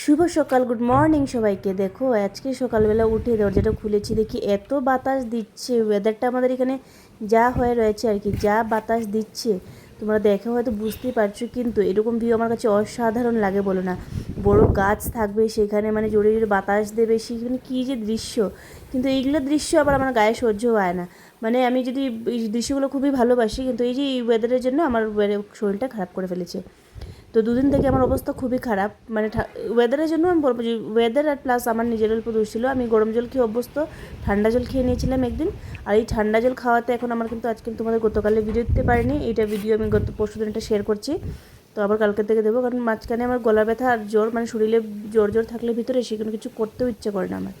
শুভ সকাল good morning সবাইকে। দেখো, আজকে সকালবেলা উঠে দরজাটা খুলেছি, দেখি এত বাতাস দিচ্ছে ওয়েদারটা আমাদের এখানে যা হয়ে রয়েছে আর কি, যা বাতাস দিচ্ছে, তোমরা দেখে হয়তো বুঝতেই পারছ, কিন্তু এরকম ভিউ আমার কাছে অসাধারণ লাগে বলো না। বড় গাছ থাকবে সেখানে মানে জোরে জোরে বাতাস দেবে সেখানে কী যে দৃশ্য। কিন্তু এইগুলো দৃশ্য আবার আমার গায়ে সহ্য হয় না। মানে আমি যদি এই দৃশ্যগুলো খুবই ভালোবাসি, কিন্তু এই যে এই ওয়েদারের জন্য আমার শরীরটা খারাপ করে ফেলেছে। তো দুদিন থেকে আমার অবস্থা খুবই খারাপ। মানে ওয়েদারের জন্য আমি বলব যে ওয়েদার আর প্লাস আমার নিজের অল্প দোষ ছিল। আমি গরম জল খেয়ে অভ্যস্ত, ঠান্ডা জল খেয়ে নিয়েছিলাম একদিন। আর এই ঠান্ডা জল খাওয়াতে এখন আমার কিন্তু আজকে তোমাদের গতকালে ভিডিও দিতে পারিনি। এটা ভিডিও আমি গত পরশু দিনটা শেয়ার করছি। তো আবার কালকে থেকে দেবো। কারণ মাঝখানে আমার গলা ব্যথা আর জ্বর মানে শরীরে জ্বর জ্বর থাকলে ভিতরে সেখানে কিছু করতেও ইচ্ছে করে না আমার।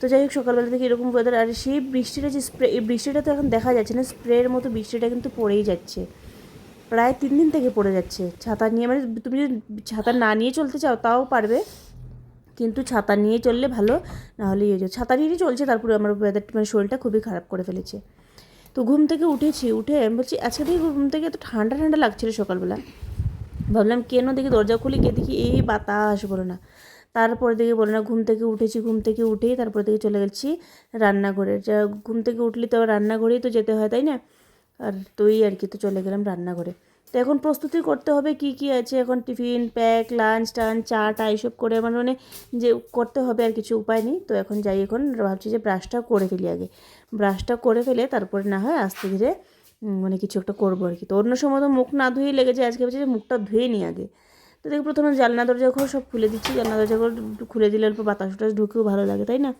তো যাই হোক, সকালবেলা থেকে এরকম ওয়েদার আর সেই বৃষ্টিটা যে স্প্রে এই বৃষ্টিটা তো এখন দেখা যাচ্ছে না। স্প্রের মতো বৃষ্টিটা কিন্তু পড়েই যাচ্ছে। প্রায় তিন দিন থেকে পড়ে যাচ্ছে। ছাতা নিয়ে মানে তুমি যদি ছাতা না নিয়ে চলতে চাও, তাও পারবে। কিন্তু ছাতা নিয়ে চললে ভালো নাহলে ইয়ে ছাতা নিয়েই চলছে, তারপরে আমার ওয়েদার মানে শরীরটা খুবই খারাপ করে ফেলেছে। তো ঘুম থেকে উঠেছি, উঠে আমি বলছি, আজকে থেকে ঘুম থেকে এত ঠান্ডা ঠান্ডা লাগছিল সকালবেলা। ভাবলাম, কেন দেখি দরজা খুলে, গিয়ে দেখি এই বাতাস, বলো না। তারপর দেখি, বলো না, ঘুম থেকে উঠেছি, ঘুম থেকে উঠেই তারপর থেকে চলে গেছি রান্নাঘরে। যা, ঘুম থেকে উঠলে তো আবার রান্নাঘরেই তো যেতে হয়, তাই না? আর তুই আর কি তো চলে গেলাম রান্নাঘরে। তো এখন প্রস্তুতি করতে হবে কি কি আছে, এখন টিফিন, প্যাক লাঞ্চ টান, চা, টা, এইসব করে আমার মানে যে করতে হবে আর কিছু উপায় নেই। তো এখন যাই, এখন ভাবছি যে ব্রাশটা করে ফেলি আগে। ব্রাশটা করে ফেলে তারপরে না হয় আস্তে ধীরে মানে কিছু একটা করব আর কি। তো অন্য সময় তো মুখ না ধুয়েই লেগেছে আজকে ভাবছি যে মুখটা ধুয়ে নিই আগে। তো দেখি প্রথমে জানলা দরজা ঘর সব খুলে দিচ্ছি। জানলা দরজা ঘর খুলে দিলে অল্প বাতাস টাতাস ঢুকেও ভালো লাগে, তাই না?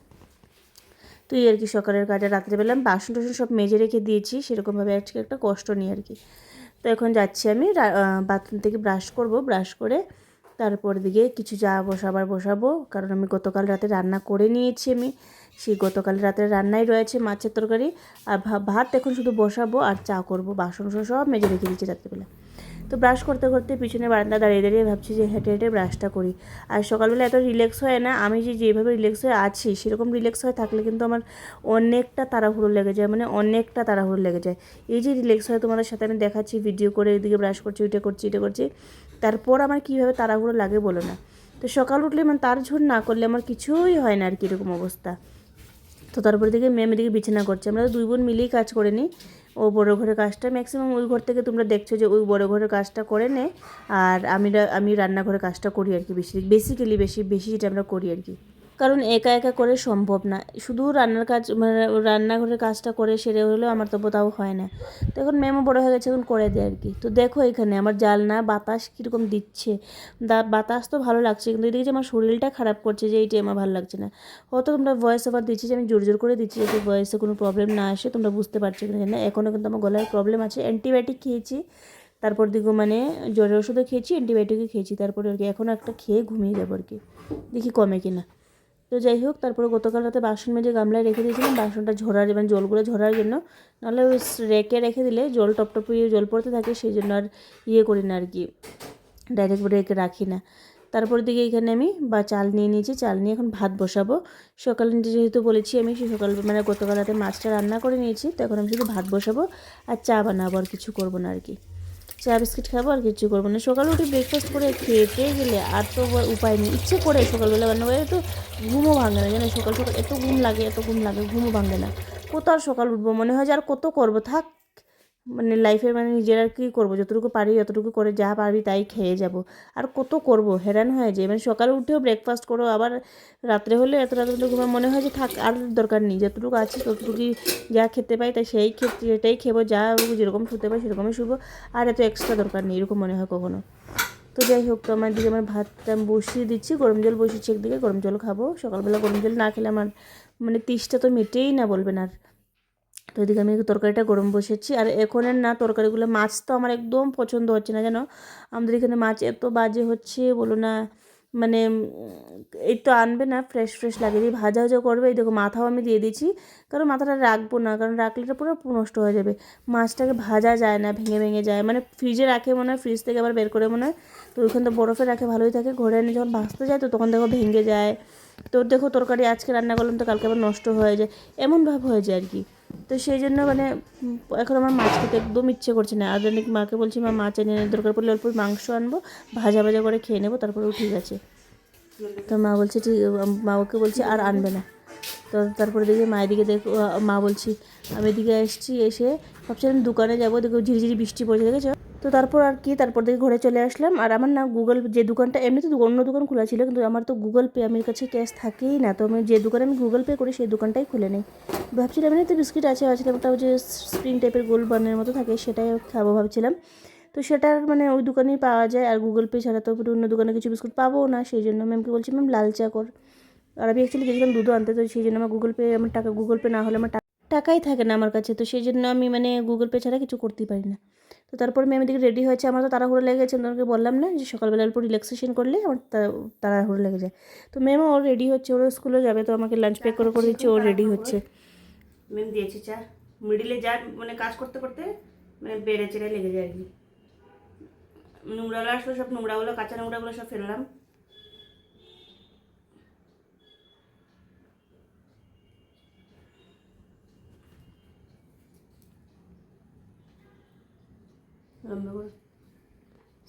তো এই আর কি সকালের কাজে রাত্রেবেলা আমি বাসন টাসন সব মেজে রেখে দিয়েছি, সেরকমভাবে আজকে একটা কষ্ট নিই আর কি। তো এখন যাচ্ছি আমি বাথরুম থেকে ব্রাশ করব ব্রাশ করে তারপর দিকে কিছু যা বসাবার বসাবো, কারণ আমি গতকাল রাতে রান্না করে নিয়েছি আমি। সেই গতকাল রাতে রান্নাই রয়েছে মাছের তরকারি আর ভাত এখন শুধু বসাবো আর চা করব, বাসন সব মেজে রেখে দিচ্ছি রাত্রেবেলা তো ব্রাশ করতে করতে পিছনে বারান্দা দাঁড়িয়ে দাঁড়িয়ে ভাবছি যে হেঁটে হেঁটে ব্রাশটা করি। আর সকালবেলা এত রিল্যাক্স হয় না, আমি যে যেভাবে রিল্যাক্স হয়ে আছি, সেরকম রিল্যাক্স হয়ে থাকলে কিন্তু আমার অনেকটা তাড়াহুড়ো লেগে যায় মানে অনেকটা তাড়াহুড়ো লেগে যায়। এই যে রিল্যাক্স হয় তোমাদের সাথে আমি দেখাচ্ছি ভিডিও করে এদিকে ব্রাশ করছি, ওইটা করছি, এটা করছি। তারপর আমার কীভাবে তাড়াহুড়ো লাগে বলো না? তো সকাল উঠলে মানে তার ঝোর না করলে আমার কিছুই হয় না আর কি এরকম অবস্থা। তো তারপরে দেখি ম্যাম এদিকে বিছানা করছে। আমরা দুই বোন মিলেই কাজ করে নিই। ও বড় ঘরের কাজটা ম্যাক্সিমাম ওই ঘর থেকে তোমরা দেখছ যে ওই বড় ঘরের কাজটা করে নে। আর আমি আমি রান্নাঘরের কাজটা করি আর কি বেশি বেসিক্যালি বেশি বেশি যেটা আমরা করি আর কি। কারণ একা একা করে সম্ভব না। শুধু রান্নার কাজ মানে রান্নাঘরের কাজটা করে সেরে হলেও আমার তো তাও হয় না। তো এখন ম্যামও বড়ো হয়ে গেছে, এখন করে দেয় আর কি তো দেখো এখানে আমার জালনা বাতাস কীরকম দিচ্ছে। দা, বাতাস তো ভালো লাগছে, কিন্তু এদিকে যে আমার শরীরটা খারাপ করছে যে এইটাই আমার ভালো লাগছে না। হয়তো তোমরা ভয়েস ওভার দিচ্ছি যে আমি জোর জোর করে দিচ্ছি যাতে ভয়েসে কোনো প্রবলেম না আসে, তোমরা বুঝতে পারছ কিনা না। এখনও কিন্তু আমার গলায় প্রবলেম আছে। অ্যান্টিবায়োটিক খেয়েছি, তারপর দিকে মানে জ্বরের ওষুধও খেয়েছি অ্যান্টিবায়োটিকও খেয়েছি, তারপরে আর কি এখন একটা খেয়ে ঘুমিয়ে যাব আর কি। দেখি কমে কিনা। তো যাই হোক, তারপরে গতকাল রাতে বাসন মেজে গামলায় রেখে দিয়েছিলাম। বাসনটা ঝরার মানে জলগুলো ঝরার জন্য। নাহলে ওই রেকে রেখে দিলে জল টপ টপ ইয়ে জল পড়তে থাকে, সেই জন্য আর ইয়ে করি না আর কি। ডাইরেক্ট রেখে রাখি না। তারপর দিকে এখানে আমি বা চাল নিয়ে নিয়েছি। চাল নিয়ে এখন ভাত বসাবো। সকালে যেহেতু বলেছি আমি সকাল মানে গতকাল রাতে মাছটা রান্না করে নিয়েছি, তো এখন আমি শুধু ভাত বসাবো আর চা বানাবো আর কিছু করব না আর কি। চা বিস্কিট খাব আর কিছু করব না। সকালে উঠে ব্রেকফাস্ট করে খেয়ে খেতে গেলে আর তো উপায় নেই। ইচ্ছে করে সকালবেলা বানাবো তো ঘুমও ভাঙে না জানো সকাল সকাল এত ঘুম লাগে, এত ঘুম লাগে, ঘুমও ভাঙে না। কোথাও আর সকাল উঠবো? মনে হয় যে আর কত করব? থাক। মানে লাইফে মানে নিজের আর কী করব? যতটুকু পারি, যতটুকু করে যা পারবি তাই খেয়ে যাব। আর কত করব? হেরান হয়ে যায়। মানে সকালে উঠেও ব্রেকফাস্ট করো, আবার রাত্রে হলে এত রাত্রে ঘুমে মনে হয় যে থাক, আর দরকার নেই। যতটুকু আছে, ততটুকুই যা খেতে পাই তাই সেই ক্ষেত্রে সেটাই খেবো। যা যেরকম শুতে পাই, সেরকমই শুবো। আর এত এক্সট্রা দরকার নেই, এরকম মনে হয় কখনো। তো যাই হোক, তো আমার দিকে আমার ভাতটা বসিয়ে দিচ্ছি। গরম জল বসিয়েছি একদিকে, গরম জল খাব। সকালবেলা গরম জল না খেলে আমার মানে তিসটা তো মেটেই না বলবেন আর। তো এদিকে আমি তরকারিটা গরম বসেছি। আর এখনের না তরকারিগুলো মাছ তো আমার একদম পছন্দ হচ্ছে না, জানো? আমাদের এখানে মাছ এত বাজে হচ্ছে, বলো না মানে এই তো আনবে না ফ্রেশ ফ্রেশ লাগে। দিয়ে ভাজা ভাজা করবে, এই দেখো মাথাও আমি দিয়ে দিচ্ছি কারণ মাথাটা রাখব না, কারণ রাখলে এটা পুরো নষ্ট হয়ে যাবে। মাছটাকে ভাজা যায় না, ভেঙে ভেঙে যায় মানে ফ্রিজে রাখে মনে হয় ফ্রিজ থেকে আবার বের করে মনে হয়। তো ওইখানে তো বরফে রাখে, ভালোই থাকে। ঘরে এনে যখন ভাজতে যায়, তো তখন দেখো ভেঙে যায়। তো দেখো তরকারি আজকে রান্না করলাম, তো কালকে আবার নষ্ট হয়ে যায়। এমন ভাব হয়ে যায় আর কি। তো সেই জন্য মানে এখন আমার মাছ খেতে একদম ইচ্ছে করছে না। আর মাকে বলছি, মা, মাছ এনে দরকার পড়লে অল্প মাংস আনব, ভাজা ভাজা করে খেয়ে নেব তারপরেও ঠিক আছে তো মা বলছে, ঠিক, মা ওকে বলছে, আর আনবে না। তো তারপরে দেখি মায়ের দিকে দেখ, মা বলছি, আমি এদিকে এসেছি এসে, ভাবছিলাম দোকানে যাব, দেখো ঝিরিঝিরি বৃষ্টি পড়ছে, দেখেছ? তো তারপর আর কি, তারপর দেখে ঘরে চলে আসলাম। আর আমার না গুগল যে দোকানটা, এমনিতে তো অন্য দোকান খোলা ছিল, কিন্তু আমার তো গুগল পে আমার কাছে ক্যাশ থাকেই না। তো আমি যে দোকানে আমি গুগল পে করি, সেই দোকানটাই খুলে নেই। ভাবছিলাম, এমনিতে বিস্কিট আছে, ভাবছিলাম ওটা যে স্প্রিং টাইপের গোল বানের মতো থাকে, সেটাই খাব ভাবছিলাম। তো সেটার মানে ওই দোকানেই পাওয়া যায়, আর গুগল পে ছাড়া তো অন্য দোকানে কিছু বিস্কুট পাবো না, সেই জন্য ম্যামকে বলছি ম্যাম লাল চা কর। আর আমি অ্যাকচুয়ালি গেছিলাম দুধও আনতে, তো সেই জন্য আমার গুগল পে আমার টাকা গুগল পে না হলে আমার টাকাই থাকে না আমার কাছে। তো সেই জন্য আমি মানে গুগল পে ছাড়া কিছু করতেই পারি না। তো তারপর ম্যাম এদিকে রেডি হয়েছে, আমার তো তাড়াহুড়ো লেগে গেছে ওনাকে বললাম না যে সকালবেলা অল্প রিল্যাক্সেশন করলে আমার তাড়াহুড়ো লেগে যায়। তো ম্যাম ওর রেডি হচ্ছে, ওর স্কুলে যাবে, তো আমাকে লাঞ্চ প্যাক করে করে দিচ্ছে, ও রেডি হচ্ছে। ম্যাম দিয়েছে চা। মিডিলে যা মানে কাজ করতে করতে মানে বেড়ে চেড়ে লেগে যায় আর কি। নোংরাগুলো আসলে সব, নোংরাগুলো, কাঁচা নোংরাগুলো সব ফেললাম।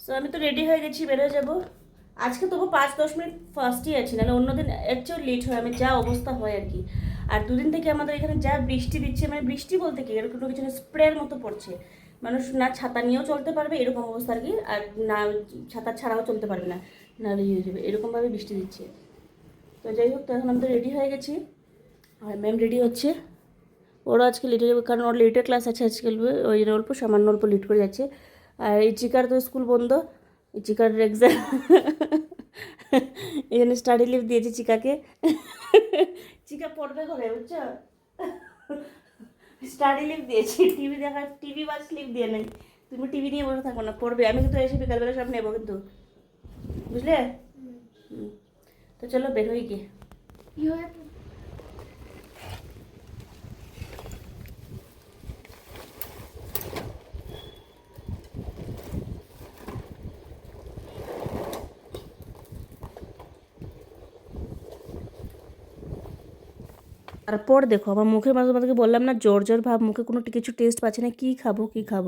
সো আমি তো রেডি হয়ে গেছি, বেরোয় যাব। আজকে তবু পাঁচ দশ মিনিট ফার্স্টই আছি, নাহলে অন্যদিন এর চেয়েও লেট হয়, আমি যা অবস্থা হয় আর কি। আর দুদিন থেকে আমাদের এখানে যা বৃষ্টি দিচ্ছে মানে বৃষ্টি বলতে কি, এরকম কিছু স্প্রের মতো পড়ছে। মানুষ না ছাতা নিয়েও চলতে পারবে, এরকম অবস্থা আর কি, আর না ছাতা ছাড়াও চলতে পারবে না নাহলে ইয়ে যাবে, এরকমভাবে বৃষ্টি দিচ্ছে। তো যাই হোক, তো এখন আমি তো রেডি হয়ে গেছি। আর ম্যাম রেডি হচ্ছে। ওরা আজকে লেটে যাবে কারণ ওর লেটের ক্লাস আছে আজকে ওই জন্য অল্প সামান্য অল্প লেট করে যাচ্ছে। আর এই চিকার তো স্কুল বন্ধ এই চিকার এক্সাম এই জন্য স্টাডি লিভ দিয়েছি চিকাকে চিকা পড়বে করে বুঝছ? স্টাডি লিভ দিয়েছি টিভি দেখা টিভি বা স্লিপ দিয়ে নেই। তুমি টিভি নিয়ে বসে থাকো না পড়বে। আমি কিন্তু এসে বিকালবেলা সব নেব কিন্তু। বুঝলে। তো চলো বের হই গিয়ে। তারপর দেখো আমার মুখের মাঝে মাঝে বললাম না, জ্বর জ্বর ভাব, মুখে কোনো কিছু টেস্ট পাচ্ছে না, কী খাব কী খাব?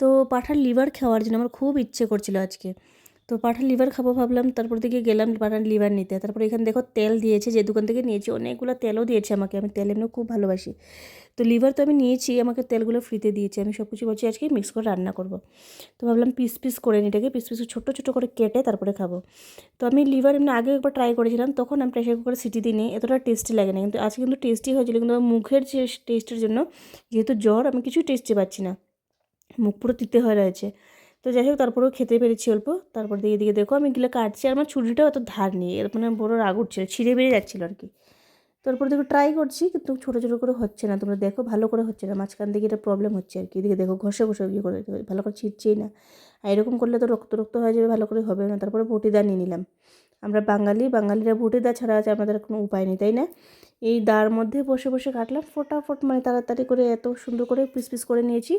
তো পাঠার লিভার খাওয়ার জন্য আমার খুব ইচ্ছে করছিল আজকে। তো পাঠার লিভার খাব ভাবলাম, তারপর দিকে গেলাম পাঠার লিভার নিতে। তারপর এখানে দেখো তেল দিয়েছে, যে দোকান থেকে নিয়েছি, অনেকগুলো তেলও দিয়েছে আমাকে, আমি তেল এমনি খুব ভালোবাসি। তো লিভার তো আমি নিয়েছি, আমাকে তেলগুলো ফ্রিতে দিয়েছে, আমি সব কিছু বলছি আজকে মিক্স করে রান্না করব। তো ভাবলাম পিস পিস করে এটাকে পিস পিস ছোটো ছোটো করে কেটে তারপরে খাব। তো আমি লিভার এমনি আগে একবার ট্রাই করেছিলাম, তখন আমি প্রেশার কুকারে সিটি দিই নি এতটা টেস্টি লাগে না, কিন্তু আজকে কিন্তু টেস্টি হয়েছিল, কিন্তু মুখের যে টেস্টের জন্য, যেহেতু জ্বর, আমি কিছুই টেস্টি পাচ্ছি না। মুখ পুরো তিতে হয়ে রয়েছে। তো যাই হোক, তারপরেও খেতে পেরেছি অল্প। তারপর দিকে দিকে দেখো আমি এগুলো কাটছি আর আমার ছুরিটাও এত ধার নেই। এর মানে বড় রাগ উঠছিল ছিঁড়ে বেরিয়ে যাচ্ছিল আর কি। তারপর দেখো ট্রাই করছি, কিন্তু ছোটো ছোটো করে হচ্ছে না। তোমরা দেখো, ভালো করে হচ্ছে না। মাঝখান থেকে এটা প্রবলেম হচ্ছে আর কি। এদিকে দেখো, ঘষে ঘষে ইয়ে করে ভালো করে ছিটছেই না। আর এরকম করলে তো রক্ত রক্ত হয়ে যাবে, ভালো করে হবে না। তারপরে বটিদা নিয়ে নিলাম। আমরা বাঙালি, বাঙালিরা বটিদা ছাড়া আছে আমাদের কোনো উপায় নেই, তাই না? এই দার মধ্যে বসে বসে কাটলাম। ফটাফট মানে তাড়াতাড়ি করে এত সুন্দর করে পিস পিস করে নিয়েছি।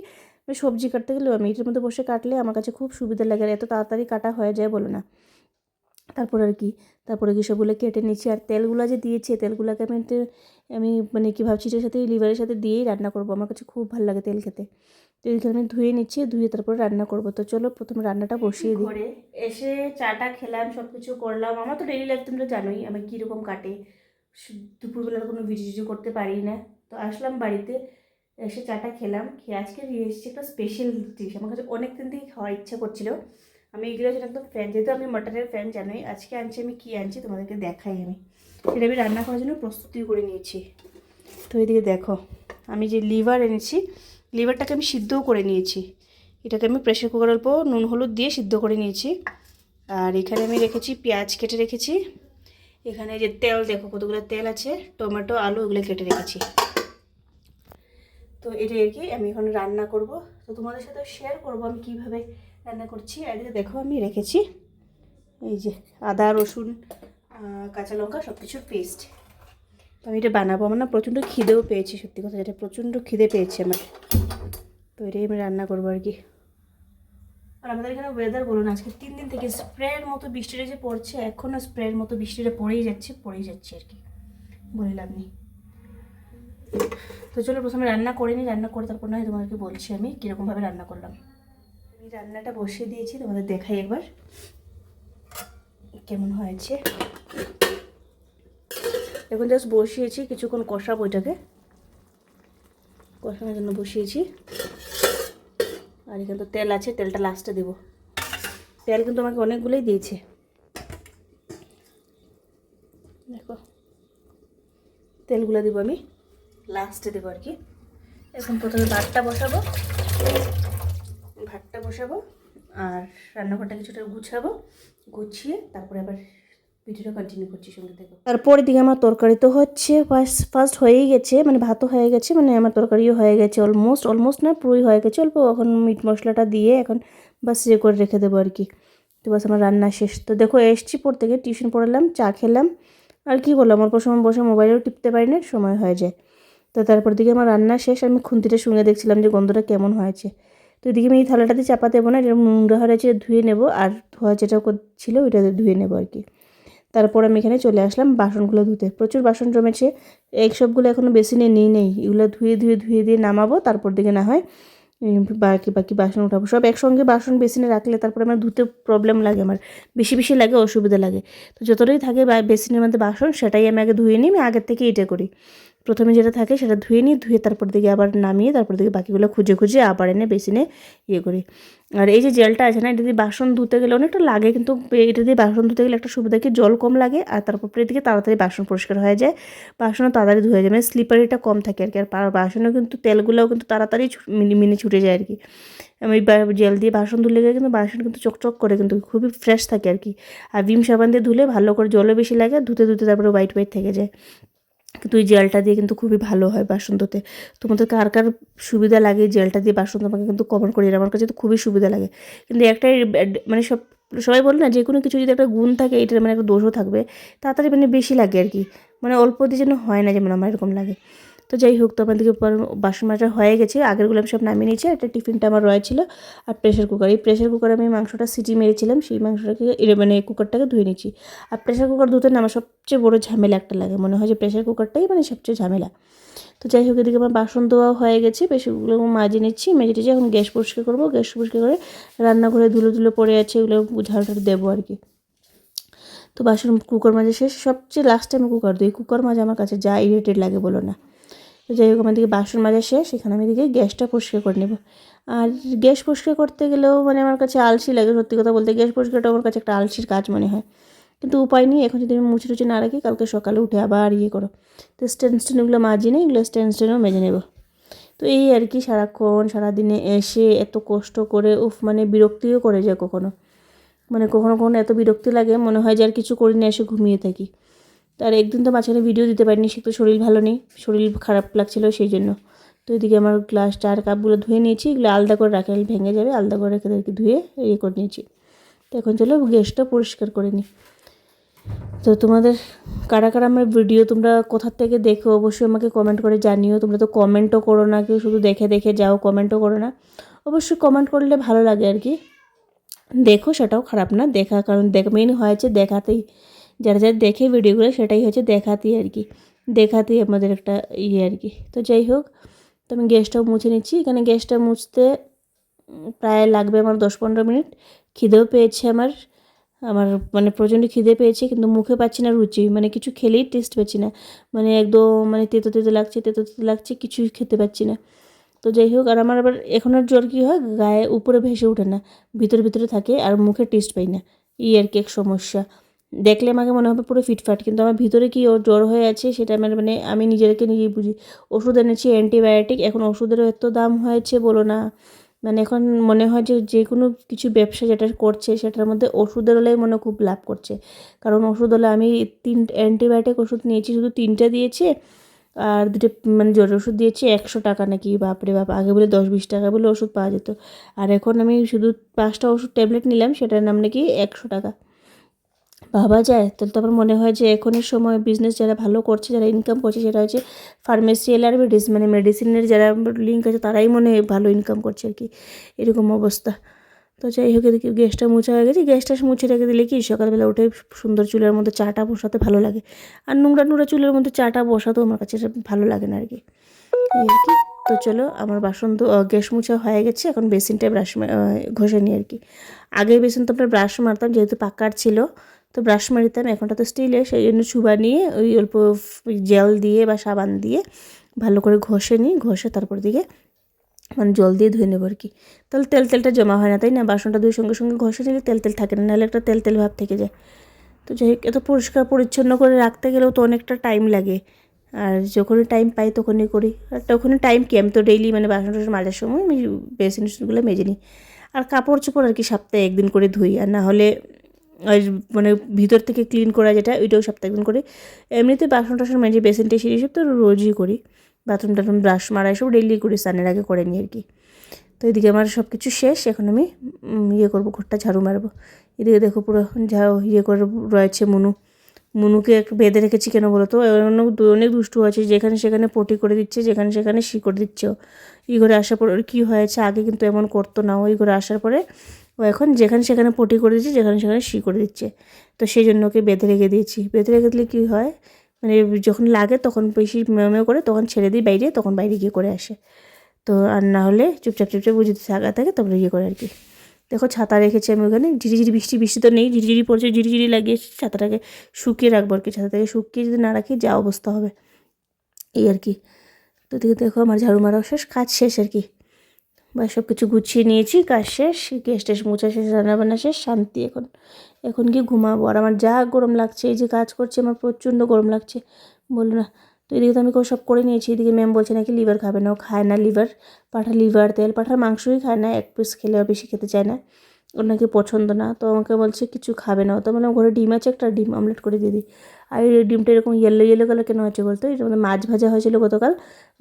সবজি কাটতে গেলেও আমি এটার মধ্যে বসে কাটলে আমার কাছে খুব সুবিধা লাগে আর এত তাড়াতাড়ি কাটা হয়ে যায় বলো না। তারপর আর কি, তারপরে কি সবগুলো কেটে নিচ্ছি আর তেলগুলো যে দিয়েছে তেলগুলোকে আমি আমি মানে কী ভাবছি এটার সাথে লিভারের সাথে দিয়েই রান্না করব। আমার কাছে খুব ভালো লাগে তেল খেতে। তো এইখানে আমি ধুয়ে নিচ্ছি, ধুয়ে তারপরে রান্না করব। তো চলো প্রথমে রান্নাটা বসিয়ে দিই। ঘরে এসে চাটা খেলাম সব কিছু করলাম। আমার তো ডেলি লাইফ তোমরা জানোই আমি কীরকম কাটে। সু- দুপুরবেলা কোনো ভিডিও করতে পারি না। তো আসলাম বাড়িতে। এসে চাটা খেলাম, খেয়ে আজকে নিয়ে এসেছি একটা স্পেশাল ডিশ আমার কাছে অনেক দিন থেকে খাওয়ার ইচ্ছা করছিল। আমি এগুলো যেন একদম ফ্যান যেহেতু আমি মাটনের ফ্যান জানোই, আজকে আনছি আমি কী আনছি তোমাদেরকে দেখাই আমি। সেটা আমি রান্না করার জন্য প্রস্তুতি করে নিয়েছি। তো এদিকে দেখো, আমি যে লিভার এনেছি লিভারটাকে আমি সিদ্ধও করে নিয়েছি। এটাকে আমি প্রেশার কুকার অল্প নুন হলুদ দিয়ে সিদ্ধ করে নিয়েছি। আর এখানে আমি রেখেছি পেঁয়াজ কেটে রেখেছি। এখানে যে তেল, দেখো কতগুলো তেল আছে, টমেটো, আলু, এগুলো কেটে রেখেছি। তো এটা আর কি, আমি এখন রান্না করব। তো তোমাদের সাথে শেয়ার করব আমি কীভাবে রান্না করছি। আর দেখো, আমি রেখেছি এই যে আদা, রসুন কাঁচা লঙ্কা সব কিছুর পেস্ট তো আমি এটা বানাবো। আমার না প্রচণ্ড খিদেও পেয়েছি, সত্যি কথা যেটা, প্রচণ্ড খিদে পেয়েছে আমার। তো এটাই আমি রান্না করব আর কি। আর আমাদের এখানে ওয়েদার বলুন আজকে তিন দিন থেকে স্প্রের মতো বৃষ্টিটা যে পড়ছে। এখনও স্প্রের মতো বৃষ্টিটা পড়েই যাচ্ছে পড়েই যাচ্ছে আর কি। বলে লাভ নেই। তো চলো প্রথমে রান্না করে নিই, রান্না করে তারপর নয় তোমাদেরকে বলছি আমি কীরকমভাবে রান্না করলাম। আমি রান্নাটা বসিয়ে দিয়েছি, তোমাদের দেখাই একবার কেমন হয়েছে। এখন জাস্ট বসিয়েছি কিছুক্ষণ কষাবো এটাকে। কষানোর জন্য বসিয়েছি। আর এখানে তো তেল আছে, তেলটা লাস্টে দেবো। তেল কিন্তু আমাকে অনেকগুলোই দিয়েছে। দেখো, তেলগুলো দেবো আমি। লাস্টে দেবো আর কি। এখন প্রথমে ভাতটা বসাবো। ভাতটা বসাবো আর রান্নাঘরটা কিছুটা গুছাবো, গুছিয়ে তারপরে আবার ভিডিওটা কন্টিনিউ করছি সঙ্গে তারপরে দিকে আমার তরকারি তো হচ্ছে ফার্স্ট ফার্স্ট হয়েই গেছে মানে ভাতও হয়ে গেছে মানে আমার তরকারিও হয়ে গেছে অলমোস্ট অলমোস্ট না পুরোই হয়ে গেছে, অল্প এখন মিট মশলাটা দিয়ে এখন বাস ইয়ে করে রেখে দেবো আর কি। তো বাস আমার রান্না শেষ। তো দেখো, এসছি পর থেকে টিউশন পড়ালাম, চা খেলাম, আর কি বললাম অল্প সময় বসে মোবাইলেও টিপতে পারি না সময় হয়ে যায়। তো তারপর দিকে আমার রান্না শেষ, আমি খুন্তিটা শুনে দেখছিলাম যে গন্ধটা কেমন হয়েছে। তো এদিকে আমি এই থালাটাতে চাপা দেবো না যেরকম নোংরা হয়েছে ধুয়ে নেব আর ধোয়া যেটা ছিল ওইটাতে ধুয়ে নেব আর কি। তারপর আমি এখানে চলে আসলাম বাসনগুলো ধুতে। প্রচুর বাসন জমেছে, এই সবগুলো এখনও বেসিনে নিই, নেই। এগুলো ধুয়ে ধুয়ে ধুয়ে দিয়ে নামাবো, তারপর দিকে না হয় বাকি বাকি বাসন উঠাবো। সব একসঙ্গে বাসন বেসিনে রাখলে তারপরে আমার ধুতে প্রবলেম লাগে আমার, বেশি বেশি লাগে, অসুবিধা লাগে। তো যতটাই থাকে বেসিনের মধ্যে বাসন, সেটাই আমি আগে ধুয়ে নিই, আমি আগের থেকে এটা করি। প্রথমে যেটা থাকে সেটা ধুয়ে নিই ধুয়ে তারপর দিকে আবার নামিয়ে, তারপর দিকে বাকিগুলো খুঁজে খুঁজে আবার এনে বেসিনে ইয়ে করি। আর এই যে জেলটা আছে না, এটা দিয়ে বাসন ধুতে গেলে অনেকটা লাগে কিন্তু এটা দিয়ে বাসন ধুতে গেলে একটা সুবিধা কি, জল কম লাগে আর তারপর দিকে তাড়াতাড়ি বাসন পরিষ্কার হয়ে যায়। বাসনও তাড়াতাড়ি ধুয়ে যায় মানে স্লিপারিটা কম থাকে আর কি, আর বাসনও কিন্তু, তেলগুলোও কিন্তু তাড়াতাড়ি মিনি ছুটে যায় আর কি। আমি জেল দিয়ে বাসন ধুলে গেলে কিন্তু বাসন কিন্তু চকচক করে কিন্তু খুবই ফ্রেশ থাকে আর কি। আর ভিম সাবান দিয়ে ধুলে ভালো করে জলও বেশি লাগে, ধুতে ধুতে তারপরে হোয়াইট হোয়াইট থেকে যায়। কিন্তু ওই জেলটা দিয়ে কিন্তু খুবই ভালো হয় বাসন ধুতে তোমাদের কার কার সুবিধা লাগে জেলটা দিয়ে বাসন আমাকে কিন্তু কমেন্ট করি আমার কাছে তো খুবই সুবিধা লাগে। কিন্তু একটা মানে সব, সবাই বলে না যে কোনো কিছু যদি একটা গুণ থাকে, এটার মানে একটা দোষও থাকবে। তাড়াতাড়ি মানে বেশি লাগে আর কি। মানে অল্প দিয়ে যেন হয় না যেমন আমার এরকম লাগে। তো যাই হোক, তো আমাদেরকে বাসন মাজা হয়ে গেছে। আগেরগুলো আমি সব নামিয়ে নিয়েছি একটা টিফিনটা আমার রয়েছিল আর প্রেশার কুকার এই প্রেশার কুকারে আমি মাংসটা সিটি মেরেছিলাম, সেই মাংসটাকে মানে কুকারটাকে ধুয়ে নিচ্ছি আর প্রেশার কুকার ধুতে না আমার সবচেয়ে বড় ঝামেলা একটা লাগে, মনে হয় যে প্রেশার কুকারটাই মানে সবচেয়ে ঝামেলা। তো যাই হোক, এদিকে আমার বাসন ধোয়া হয়ে গেছে বেশিগুলো মাজিয়ে নিচ্ছি, মেজে টেজে এখন গ্যাস পরিষ্কার করব। গ্যাস পরিষ্কার করে রান্নাঘরে ধুলো ধুলো পড়ে আছে এগুলো ঝাড়টা দেবো আর কি। তো বাসন কুকার মাজা শেষ, সবচেয়ে লাস্টে আমি কুকার দিই কুকার মাজা আমার কাছে যা ইরিটেট লাগে বলো না। যাই হোক আমার দিকে বাসন মাজা শেষ। এখানে আমি দিকে গ্যাসটা পরিষ্কার করে নেব। আর গ্যাস পরিষ্কার করতে গেলেও মানে আমার কাছে আলসি লাগে, সত্যি কথা বলতে। গ্যাস পরিষ্কারটা আমার কাছে একটা আলসির কাজ মনে হয়। কিন্তু উপায় নেই, এখন যদি আমি মুছে টুচে না রাখি, কালকে সকালে উঠে আবার ইয়ে করো। তো স্ট্যান্ড স্ট্যান্ডগুলো মাজি নেই, এগুলো স্ট্যান্ড স্ট্যান্ডও মেজে নেব। তো এই আর কি, সারাক্ষণ, সারাদিনে এসে এত কষ্ট করে, উফ মানে বিরক্তিও করে যায় কখনো। মানে কখনো কখনো এত বিরক্তি লাগে, মনে হয় যে আর কিছু করি না এসে ঘুমিয়ে থাকি। তার একদিন তো মাঝখানে ভিডিও দিতে পারিনি, সে তো শরীর ভালো নেই, শরীর খারাপ লাগছিল সেই জন্য। তো এদিকে আমার গ্লাস চার কাপগুলো ধুয়ে নিয়েছি, এগুলো আলাদা করে রাখলে, ভেঙে যাবে, আলাদা করে রেখে দেখি ধুয়ে ইয়ে করে নিয়েছি। তো এখন চলো গ্যাসটা পরিষ্কার করে নিই। তো তোমাদের কারা কারা আমার ভিডিও তোমরা কোথার থেকে দেখো, অবশ্যই আমাকে কমেন্ট করে জানিও। তোমরা তো কমেন্টও করো না, কেউ শুধু দেখে দেখে যাও কমেন্টও করো না। অবশ্যই কমেন্ট করলে ভালো লাগে আর কি। দেখো সেটাও খারাপ না, দেখা, কারণ দেখ মেন হয়েছে দেখাতেই। যারা যারা দেখে ভিডিওগুলো সেটাই হচ্ছে দেখাতেই আর কি। দেখাতেই আমাদের একটা ইয়ে আর কি। তো যাই হোক, তো আমি গ্যাসটাও মুছে নিচ্ছি। এখানে গ্যাসটা মুছতে প্রায় লাগবে আমার দশ পনেরো মিনিট। খিদেও পেয়েছে আমার। আমার মানে প্রচণ্ড খিদে পেয়েছে, কিন্তু মুখে পাচ্ছি না রুচি। মানে কিছু খেলেই টেস্ট পাচ্ছি না। মানে একদম মানে তেতো তেতো লাগছে, তেতো তেতো লাগছে, কিছুই খেতে পাচ্ছি না। তো যাই হোক, আর আমার আবার এখন আর জ্বর কী হয়? গায়ে উপরে ভেসে ওঠে না। ভিতরে ভিতরে থাকে আর মুখে টেস্ট পাই না। এই আর কি এক সমস্যা। দেখলে আমাকে মনে হবে পুরো ফিটফাট, কিন্তু আমার ভিতরে কি ওর জ্বর হয়ে আছে সেটা আমার মানে আমি নিজেকে নিজেই বুঝি। ওষুধ এনেছি অ্যান্টিবায়োটিক এখন ওষুধেরও এত দাম হয়েছে বলো না। মানে এখন মনে হয় যে যে কোনো কিছু ব্যবসা যেটা করছে সেটার মধ্যে ওষুধের হলেই মনে খুব লাভ করছে। কারণ ওষুধ হলে আমি তিন অ্যান্টিবায়োটিক ওষুধ নিয়েছি, শুধু তিনটা দিয়েছে, আর দুটো মানে জ্বরের ওষুধ দিয়েছি, একশো টাকা নাকি, বাপরে বাপ, আগে বলে দশ, বিশ টাকা বলে ওষুধ পাওয়া যেত। আর এখন আমি শুধু পাঁচটা ওষুধ ট্যাবলেট নিলাম, সেটার নাম নাকি একশো টাকা। ভাবা যায়, তাহলে তো আমার মনে হয় যে এখনের সময় বিজনেস যারা ভালো করছে, যারা ইনকাম করছে, সেটা হচ্ছে ফার্মেসিয়াল আর মানে মেডিসিনের যারা লিঙ্ক আছে, তারাই মনে হয় ভালো ইনকাম করছে আর কি। এরকম অবস্থা। তো যাই হোক, এদিকে গ্যাসটা মুছা হয়ে গেছে। গ্যাসটা মুছে রেখে দিলে কি, সকালবেলা উঠে সুন্দর চুলের মধ্যে চাটা বসাতে ভালো লাগে। আর নোংরা নোংরা চুলের মধ্যে চাটা বসাতেও আমার কাছে ভালো লাগে না আর কি। আর কি। তো চলো, আমার বাসন তো গ্যাস মুছা হয়ে গেছে। এখন বেসিনটা ব্রাশ ঘষে নিই আর কি। আগে বেসিন তো আমরা ব্রাশ মারতাম, যেহেতু পাকার ছিল তো ব্রাশ মারিতাম এখনটা তো স্টিলে সেই জন্য চুবা নিয়ে ওই অল্প জেল দিয়ে বা সাবান দিয়ে ভালো করে ঘষে নিই, ঘষে তারপর দিকে মানে জল দিয়ে ধুয়ে নেব আর কি। তাহলে তেল তেলটা জমা হয় না, তাই না? বাসনটা ধুয়ে সঙ্গে সঙ্গে ঘষে নিলে তেল তেল থাকে না, নাহলে একটা তেল তেল ভাব থেকে যায়। তো যাই হোক, এত পরিষ্কার পরিচ্ছন্ন করে রাখতে গেলেও তো অনেকটা টাইম লাগে। আর যখনই টাইম পাই তখনই করি। আর তখনই টাইম কি? আমি তো ডেইলি মানে বাসন টাসন মাজার সময় আমি বেসিনগুলো মেজে নিই। আর কাপড় চোপড় আর কি সপ্তাহে একদিন করে ধুই, আর না হলে মানে ভিতর থেকে ক্লিন করা যেটা, ওইটাও সপ্তাহে একদিন করে। এমনিতে বাসন টাসন মেজে, বেসিন টেসিন এসব তো রোজই করি। বাথরুম টাথরুম, ব্রাশ মারা এসব ডেইলি করি, স্নানের আগে করে নিই আর কি। তো এদিকে আমার সব কিছু শেষ, এখন আমি ইয়ে করব, ঘরটা ঝাড়ু মারবো। এদিকে দেখো পুরো যা ইয়ে করে রয়েছে মনু। মুনুকে একটু বেঁধে রেখেছি কেন বলো তো? অনেক অনেক দুষ্টু আছে, যেখানে সেখানে পটি করে দিচ্ছে, যেখানে সেখানে শি করে দিচ্ছে। ই ঘরে আসার পর কী হয়েছে, আগে কিন্তু এমন করতো না। ওই ঘরে আসার পরে ও এখন যেখানে সেখানে পটি করে দিচ্ছে, যেখানে সেখানে শি করে দিচ্ছে। তো সেই জন্য ওকে বেঁধে রেখে দিয়েছি। বেঁধে রেখে দিলে কী হয়? মানে যখন লাগে তখন বেশি মেয় করে তখন ছেড়ে দিই বাইরে, তখন বাইরে গিয়ে করে আসে। তো আর না হলে চুপচাপ চুপচাপ বুঝতে থাকা থাকে, তারপরে ইয়ে করে আর কি। দেখো ছাতা রেখেছি আমি ওখানে। ঝিরিঝিরি বৃষ্টি বৃষ্টি তো নেই, ঝিরিঝিরি পড়ছে, ঝিরিঝিরি লাগিয়েছি ছাতাটাকে শুকিয়ে রাখব আর কি। ছাতাটাকে শুকিয়ে যদি না রাখি যা অবস্থা হবে। এই আর কি। তো দিকে দেখো আমার ঝাড়ু মারাও শেষ, কাজ শেষ আর কি। বা সব কিছু গুছিয়ে নিয়েছি, কাজ শেষ, গ্যাস টেস মোছা শেষ, রান্নাবান্না শেষ, শান্তি এখন। এখন কি ঘুমাবো। আর আমার যা গরম লাগছে, এই যে কাজ করছে, আমার প্রচণ্ড গরম লাগছে। বলো না, তো এদিকে তো আমি সব করে নিয়েছি। এদিকে ম্যাম বলছে নাকি লিভার খাবে না। ও খায় না লিভার পাঠা লিভার তেল পাঠার মাংসই খায় না। এক পিস খেলে বেশি খেতে চায় না। ওর নাকি পছন্দ না। তো আমাকে বলছে, কিছু খাবে না। তো বললাম, ঘরে ডিম আছে, একটা ডিম অমলেট করে দিয়ে দিই আর এই ডিমটা এরকম ইয়েলো ইয়েলো কালার কেন হচ্ছে বলতো? এটার মধ্যে মাছ ভাজা হয়েছিল গতকাল।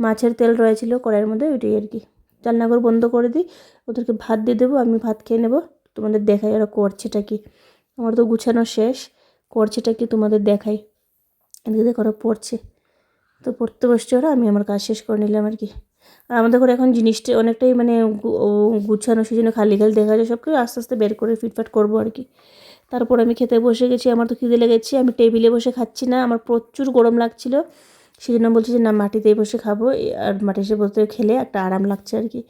মাছের তেল রয়েছিল কড়াইয়ের মধ্যে, ওইটাই আর কি। রান্নাঘর বন্ধ করে দিই। ওদেরকে ভাত দিয়ে দেবো, আমি ভাত খেয়ে নেব। তোমাদের দেখাই ওরা করছেটা কি। আমার তো গুছানো শেষ, করছেটা কি তোমাদের দেখাই। এদিকে দেখো ওরা পড়ছে। তো পড়তে বসছে ওরা, আমি আমার কাজ শেষ করে নিলাম আর কি। আর আমাদের ঘরে এখন জিনিসটা অনেকটাই মানে গুছানো সেই জন্য খালি খালি দেখা যায় সব কিছু আস্তে আস্তে বের করে ফিটফাট করব আর কি। তারপর আমি খেতে বসে গেছি, আমার তো খিদে লেগেছে, আমি টেবিলে বসে খাচ্ছি না। আমার প্রচুর গরম লাগছিল। সেই জন্য বলছি যে, না, মাটিতেই বসে খাব। আর মাটিতে বসে খেলে একটা আরাম লাগছে আর কি।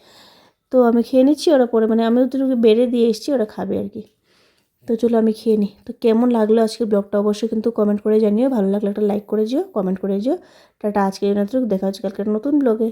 তো আমি খেয়ে নিচ্ছি ওরা পরে মানে আমি ওদেরকে বেড়ে দিয়ে এসেছি, ওরা খাবে আর কি। তো চলো আমি খেয়ে নিই। তো কেমন লাগল আজকে ব্লগটা অবশ্যই কিন্তু কমেন্ট করে জানিও। ভালো লাগল একটা লাইক করে যেও, কমেন্ট করে যেও। টাটা আজকে দেখা হচ্ছে কালকে নতুন ব্লগে।